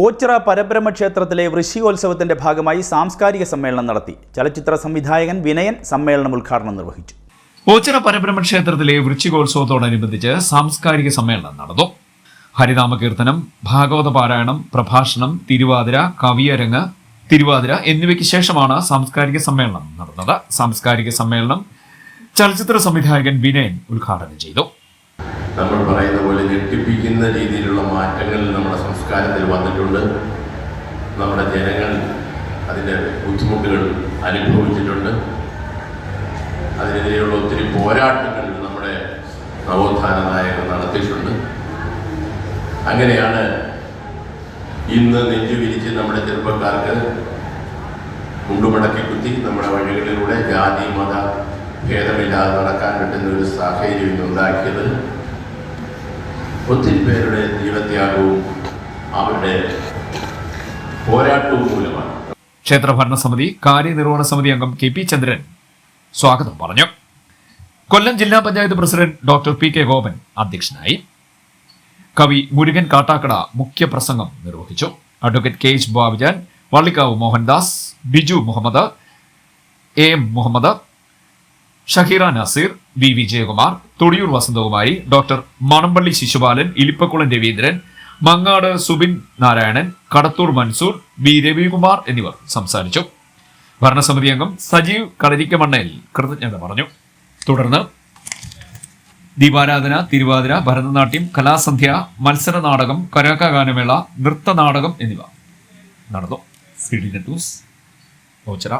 ഓച്ചിറ പരബ്രഹ്മ ക്ഷേത്രത്തിലെ വൃശ്ചികോത്സവത്തിന്റെ ഭാഗമായി സാംസ്കാരിക സമ്മേളനം നടത്തി. ചലച്ചിത്ര സംവിധായകൻ വിനയൻ സമ്മേളനം ഉദ്ഘാടനം നിർവഹിച്ചു. ഓച്ചിറ പരബ്രഹ്മ ക്ഷേത്രത്തിലെ വൃശ്ചികോത്സവത്തോടനുബന്ധിച്ച് സാംസ്കാരിക സമ്മേളനം നടന്നു. ഹരിനാമ കീർത്തനം ഭാഗവത പാരായണം പ്രഭാഷണം തിരുവാതിര കവിയരങ്ങ് തിരുവാതിര എന്നിവയ്ക്ക് ശേഷമാണ് സാംസ്കാരിക സമ്മേളനം നടന്നത്. സാംസ്കാരിക സമ്മേളനം ചലച്ചിത്ര സംവിധായകൻ വിനയൻ ഉദ്ഘാടനം ചെയ്തു. നമ്മൾ പറയുന്ന പോലെ ഞെട്ടിപ്പിക്കുന്ന രീതിയിലുള്ള മാറ്റങ്ങൾ നമ്മുടെ സംസ്കാരത്തിൽ വന്നിട്ടുണ്ട്. നമ്മുടെ ജനങ്ങൾ അതിന്റെ ബുദ്ധിമുട്ടുകൾ അനുഭവിച്ചിട്ടുണ്ട്. അതിനെതിരെയുള്ള ഒത്തിരി പോരാട്ടങ്ങൾ നമ്മുടെ നവോത്ഥാന നായകർ നടത്തിയിട്ടുണ്ട്. അങ്ങനെയാണ് ഇന്ന് നെഞ്ചു വിരിച്ച് നമ്മുടെ ചെറുപ്പക്കാർക്ക് മുണ്ടുമടക്കി കുത്തി നമ്മുടെ വഴികളിലൂടെ ജാതി മത ഭേദമില്ലാതെ നടക്കാൻ പറ്റുന്ന ഒരു സാഹചര്യം ഇന്ന് ഉണ്ടാക്കിയത്. ഒത്തിരി പേരുടെ ജീവത്യാഗവും അവരുടെ പോരാട്ടവും മൂലമാണ്. ക്ഷേത്ര ഭരണസമിതി കാര്യനിർവഹണ സമിതി അംഗം കെ പി ചന്ദ്രൻ സ്വാഗതം പറഞ്ഞു. കൊല്ലം ജില്ലാ panchayat president doctor P K Gopan അധ്യക്ഷനായി. കവി മുരുകൻ കാട്ടാക്കട മുഖ്യപ്രസംഗം നിർവഹിച്ചു. Advocate K H Babujan Vallikkavu Mohandas Biju Muhammad A M Muhammad Shaheera Nazeer V. Vijayakumar Thodiyoor Vasanthakumari doctor Manampally Sisupalan Ilippakkulam Raveendran Mangad Subin Narayanan Kadathoor Mansoor V. Ravikumar എന്നിവർ സംസാരിച്ചു. ഭരണസമിതി അംഗം സജീവ് കളരിക്കമണ്ണയിൽ കൃതജ്ഞത പറഞ്ഞു. തുടർന്ന് ദീപാരാധന തിരുവാതിര ഭരതനാട്യം കലാസന്ധ്യ മത്സര നാടകം കരാക്കാഗാനമേള നൃത്ത നൃത്തനാടകം എന്നിവ നടന്നു. ന്യൂസ് ഓച്ചിറ.